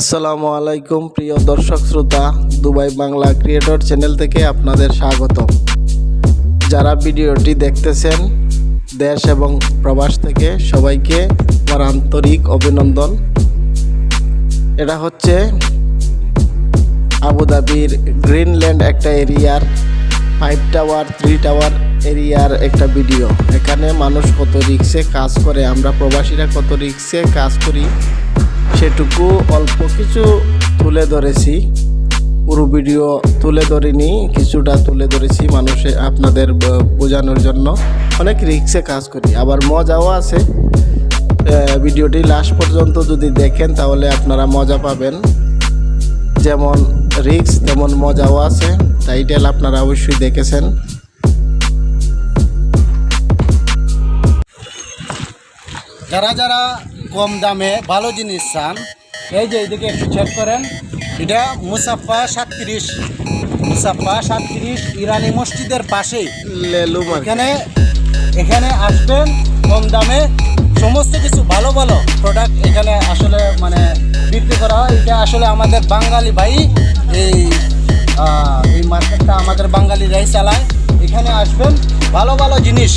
আসসালামু আলাইকুম, প্রিয় দর্শক শ্রোতা, দুবাই বাংলা ক্রিয়েটর চ্যানেল থেকে আপনাদের স্বাগত যারা ভিডিওটি দেখতেছেন, দেশ এবং প্রবাস থেকে সবাইকে আমার আন্তরিক অভিনন্দন। এটা হচ্ছে আবুধাবির গ্রিনল্যান্ড একটা এরিয়ার ফাইভ টাওয়ার থ্রি টাওয়ার এরিয়ার একটা ভিডিও এখানে মানুষ কত রিক্সে কাজ করে, আমরা প্রবাসীরা কত রিক্সে কাজ করি সেটুকু অল্প কিছু তুলে ধরেছি। পুরো ভিডিও তুলে ধরিনি, কিছুটা তুলে ধরেছি মানুষে আপনাদের বোঝানোর জন্য। অনেক রিক্সে কাজ করি, আবার মজাও আছে। ভিডিওটি লাস্ট পর্যন্ত যদি দেখেন তাহলে আপনারা মজা পাবেন। যেমন রিক্স তেমন মজাও আছে। টাইটেল আপনারা অবশ্যই দেখেছেন। যারা যারা কম দামে ভালো জিনিস চান। এই যে এইদিকে একটু চেক করেন। এটা মুসাফা সাতত্রিশ। মুসাফা সাতত্রিশ ইরানি মসজিদের পাশেই। এখানে এখানে আসবেন কম দামে। সমস্ত কিছু ভালো ভালো প্রোডাক্ট এখানে আসলে মানে বিক্রি করা হয়। এটা আসলে আমাদের বাঙালি ভাই এই এই মার্কেটটা আমাদের বাঙালিরাই চালায়। এখানে আসবেন ভালো ভালো জিনিস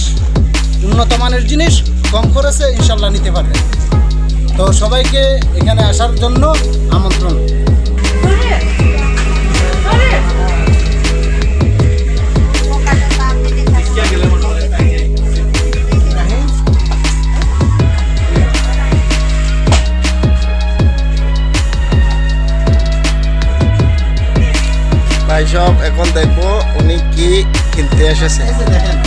উন্নত মানের জিনিস কম খরচে ইনশাল্লাহ নিতে পারবেন। তো সবাইকে এখানে আসার জন্য আমন্ত্রণ। ভাই সব এখন দেখব উনি কি কিনতে এসেছে। দেখেন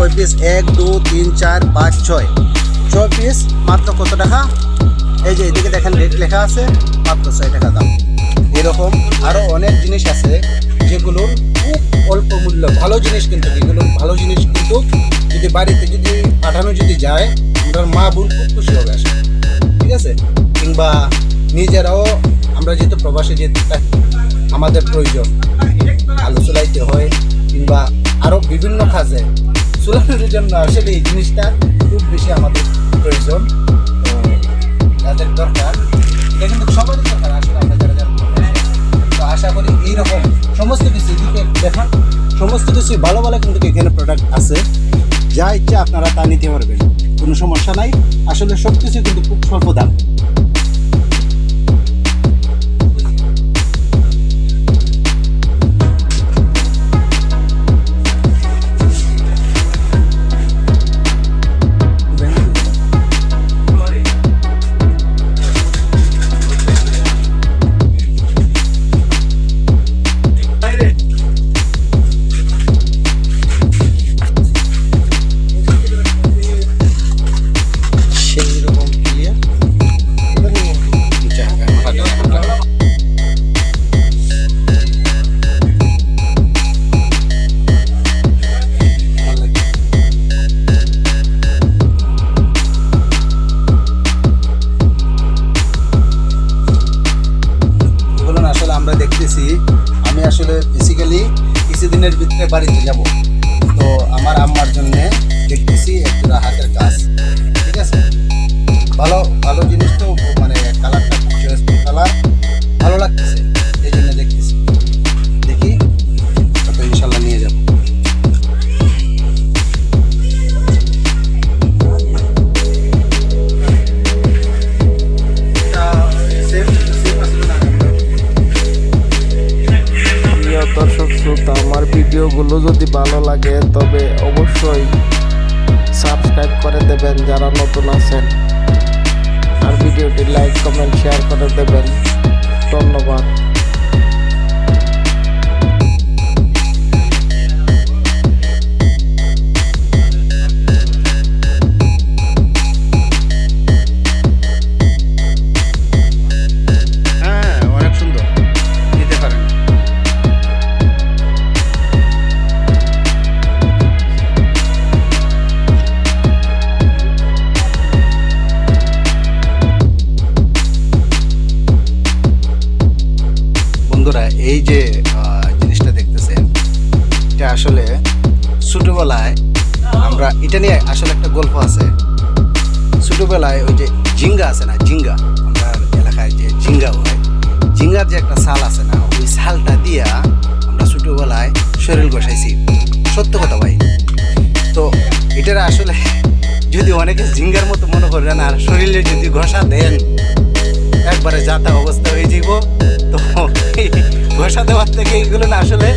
কয় পিস এক দু তিন চার পাঁচ ছয়। ছয় পিস মাত্র কত টাকা? এই যে এদিকে দেখেন রেট লেখা আছে মাত্র ছয় টাকা দাম। এরকম আরও অনেক জিনিস আছে যেগুলো খুব অল্প মূল্য ভালো জিনিস কিন্তু এগুলো ভালো জিনিস কিন্তু যদি বাড়িতে যদি পাঠানো যদি যায় আমরা মা বোন খুব খুশি হবে আসলে। ঠিক আছে? কিংবা নিজেরাও আমরা যেহেতু প্রবাসে যেতে থাকি, আমাদের প্রয়োজন। আলু চুলাইতে হয় কিংবা আরও বিভিন্ন কাজে চুলানোর জন্য আসলে এই জিনিসটা খুব বেশি আমাদের প্রয়োজন। যাদের দরকার। এটা কিন্তু সবারই দরকার, আসলে আমরা যারা যারা তো আশা করি এইরকম সমস্ত কিছু এদিকে দেখান। সমস্ত কিছু ভালো ভালো কিন্তু এখানে প্রোডাক্ট আছে। যা ইচ্ছা আপনারা তা নিতে পারবেন। কোনো সমস্যা নাই। আসলে সব কিছু কিন্তু খুব স্বল্প দাম। ভিতরে বাড়িতে যাব। অবশ্যই সাবস্ক্রাইব করে দেবেন যারা নতুন আছেন। আর ভিডিওটি লাইক, কমেন্ট শেয়ার করে দেবেন। ধন্যবাদ। এই যে জিনিসটা দেখতেছেন, এটা আসলে ছোটোবেলায় আমরা, এটা নিয়ে আসলে একটা গল্প আছে। ছোটোবেলায় ওই যে জিঙ্গা আছে না জিঙ্গা আমরা এলাকায় যে জিঙ্গা হয় জিঙ্গার যে একটা সাল আছে না, ওই সালটা দিয়া আমরা ছোটোবেলায় শরীর গোসাইছি সত্য কথা ভাই। তো এটার আসলে যদি অনেকে জিঙ্গার মতো মনে করেন, আর শরীরে যদি ঘষা দেন, একবারে যাতা অবস্থা হয়ে যাব তো ঘষা দেওয়ার থেকে এগুলো না আসলে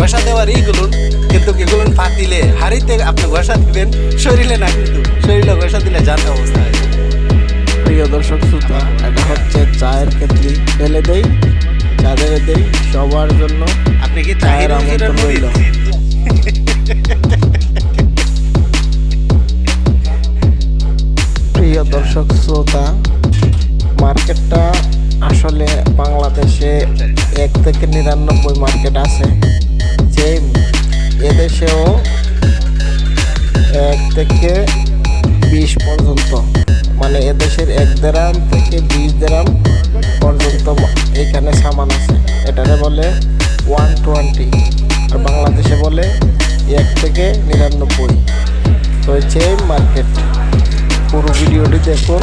ঘষা দেওয়ার এইগুলো কিন্তু এগুলো পাতিলে হাড়িতে আপনি ঘষা দিবেন শরীরে না কিন্তু শরীরে ঘষা দিলে যার অবস্থা হয়। প্রিয় দর্শক শ্রোতা এটা হচ্ছে চায়ের ক্ষেত্রে ফেলে দেয় চাঁদের দেই সবার জন্য আপনি কি চায়ের চায়ের আমন্ত্রণ রইল। মার্কেট আছে। যে এদেশেও এক থেকে বিশ পর্যন্ত মানে এদেশের এক দেরাম থেকে বিশ দেরাম পর্যন্ত এখানে সামান আছে। এটারে বলে ওয়ান টোয়েন্টি আর বাংলাদেশে বলে এক থেকে নিরানব্বই। তো হচ্ছে মার্কেট পুরো ভিডিওটি দেখুন।